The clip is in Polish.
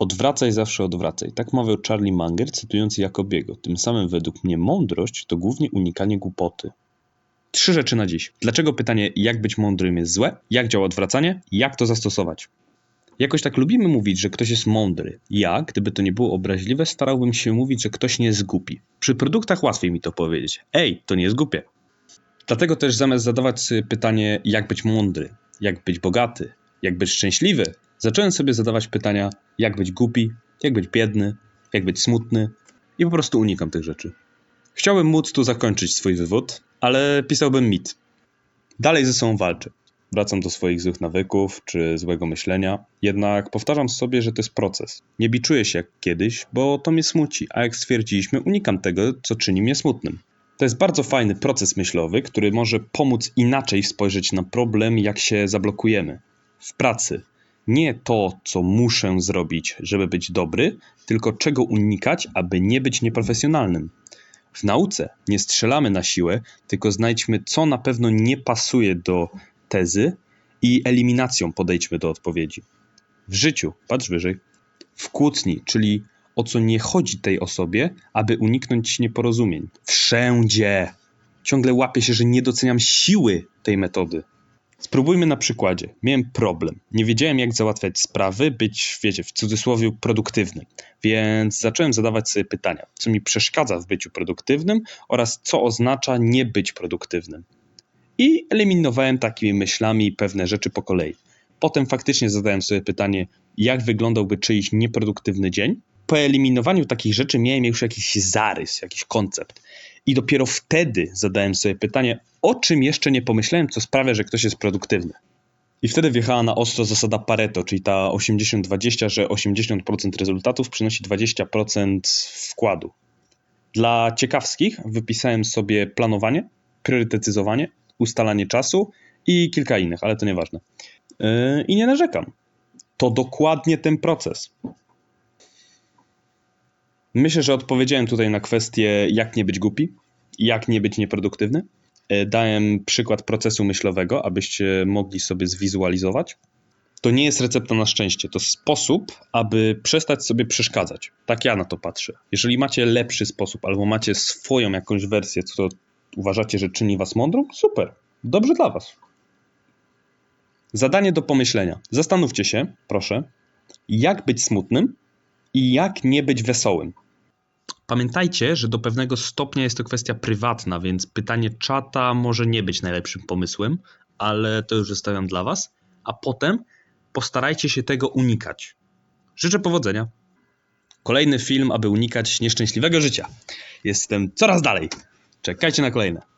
Odwracaj zawsze odwracaj. Tak mawiał Charlie Munger, cytując Jacobiego. Tym samym według mnie mądrość to głównie unikanie głupoty. Trzy rzeczy na dziś. Dlaczego pytanie, jak być mądrym jest złe? Jak działa odwracanie? Jak to zastosować? Jakoś tak lubimy mówić, że ktoś jest mądry. Ja, gdyby to nie było obraźliwe, starałbym się mówić, że ktoś nie jest głupi. Przy produktach łatwiej mi to powiedzieć. Ej, to nie jest głupie. Dlatego też zamiast zadawać sobie pytanie, jak być mądry, jak być bogaty, jak być szczęśliwy, zacząłem sobie zadawać pytania, jak być głupi, jak być biedny, jak być smutny i po prostu unikam tych rzeczy. Chciałbym móc tu zakończyć swój wywód, ale pisałbym mit. Dalej ze sobą walczę. Wracam do swoich złych nawyków czy złego myślenia, jednak powtarzam sobie, że to jest proces. Nie biczuję się jak kiedyś, bo to mnie smuci, a jak stwierdziliśmy, unikam tego, co czyni mnie smutnym. To jest bardzo fajny proces myślowy, który może pomóc inaczej spojrzeć na problem, jak się zablokujemy. W pracy. Nie to, co muszę zrobić, żeby być dobry, tylko czego unikać, aby nie być nieprofesjonalnym. W nauce nie strzelamy na siłę, tylko znajdźmy, co na pewno nie pasuje do tezy i eliminacją podejdźmy do odpowiedzi. W życiu, patrz wyżej, w kłótni, czyli o co nie chodzi tej osobie, aby uniknąć nieporozumień. Wszędzie. Ciągle łapię się, że nie doceniam siły tej metody. Spróbujmy na przykładzie. Miałem problem. Nie wiedziałem, jak załatwiać sprawy, być, wiecie, w cudzysłowie produktywnym. Więc zacząłem zadawać sobie pytania, co mi przeszkadza w byciu produktywnym oraz co oznacza nie być produktywnym. I eliminowałem takimi myślami pewne rzeczy po kolei. Potem faktycznie zadałem sobie pytanie, jak wyglądałby czyjś nieproduktywny dzień. Po eliminowaniu takich rzeczy miałem już jakiś zarys, jakiś koncept. I dopiero wtedy zadałem sobie pytanie, o czym jeszcze nie pomyślałem, co sprawia, że ktoś jest produktywny. I wtedy wjechała na ostro zasada Pareto, czyli ta 80-20, że 80% rezultatów przynosi 20% wkładu. Dla ciekawskich wypisałem sobie planowanie, priorytetyzowanie, ustalanie czasu i kilka innych, ale to nieważne. Yy, I nie narzekam. To dokładnie ten proces. Myślę, że odpowiedziałem tutaj na kwestię, jak nie być głupi, jak nie być nieproduktywny. Yy, Dałem przykład procesu myślowego, abyście mogli sobie zwizualizować. To nie jest recepta na szczęście, to sposób, aby przestać sobie przeszkadzać. Tak ja na to patrzę. Jeżeli macie lepszy sposób, albo macie swoją jakąś wersję, co uważacie, że czyni was mądrą, super, dobrze dla was. Zadanie do pomyślenia. Zastanówcie się, proszę, jak być smutnym i jak nie być wesołym. Pamiętajcie, że do pewnego stopnia jest to kwestia prywatna, więc pytanie czata może nie być najlepszym pomysłem, ale to już zostawiam dla Was. A potem postarajcie się tego unikać. Życzę powodzenia. Kolejny film, aby unikać nieszczęśliwego życia. Jestem coraz dalej. Czekajcie na kolejne.